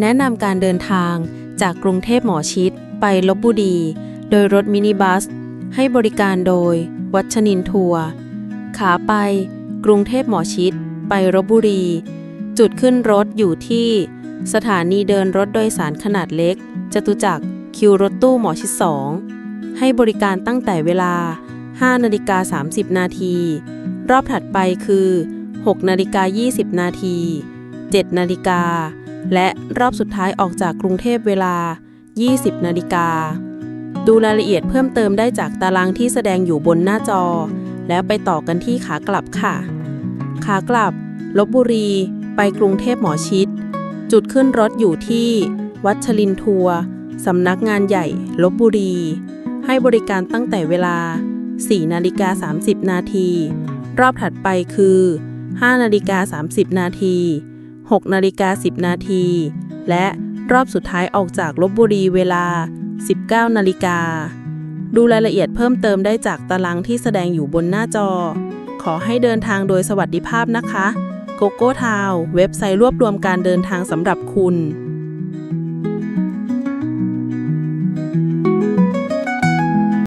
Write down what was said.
แนะนำการเดินทางจากกรุงเทพหมอชิด ไปลบบุรี โดยรถมินิบัส ให้บริการโดย วัชนินทัวร์ขาไป กรุงเทพหมอชิด ไปลบบุรี จุดขึ้นรถอยู่ที่ สถานีเดินรถโดยสารขนาดเล็ก จตุจักรคิวรถตู้หมอชิด 2 ให้บริการตั้งแต่เวลา 5 นาฬิกา 30 นาที รอบถัดไปคือ 6 นาฬิกา 20 นาที 7 นาฬิกา และรอบสุดท้ายออกจากกรุงเทพเวลา 20 นาฬิกา ดูรายละเอียดเพิ่มเติมได้จากตารางที่แสดงอยู่บนหน้าจอ แล้วไปต่อกันที่ขากลับค่ะ ขากลับ ลบบุรี ไปกรุงเทพหมอชิด จุดขึ้นรถอยู่ที่ วัชรินทัวร์สำนักงานใหญ่ ลบบุรี ให้บริการตั้งแต่เวลา 4 นาฬิกา 30 นาที รอบถัดไปคือ 5 นาฬิกา 30 นาที 6นาฬิกา10 นาที และรอบสุดท้ายออกจากลบบุรีเวลา 19นาฬิกา ดูรายละเอียดเพิ่มเติมได้จากตารางที่แสดงอยู่บนหน้าจอ ขอให้เดินทางโดยสวัสดิภาพนะคะ โกโก้ทาวเว็บไซต์รวบรวมการเดินทางสำหรับคุณ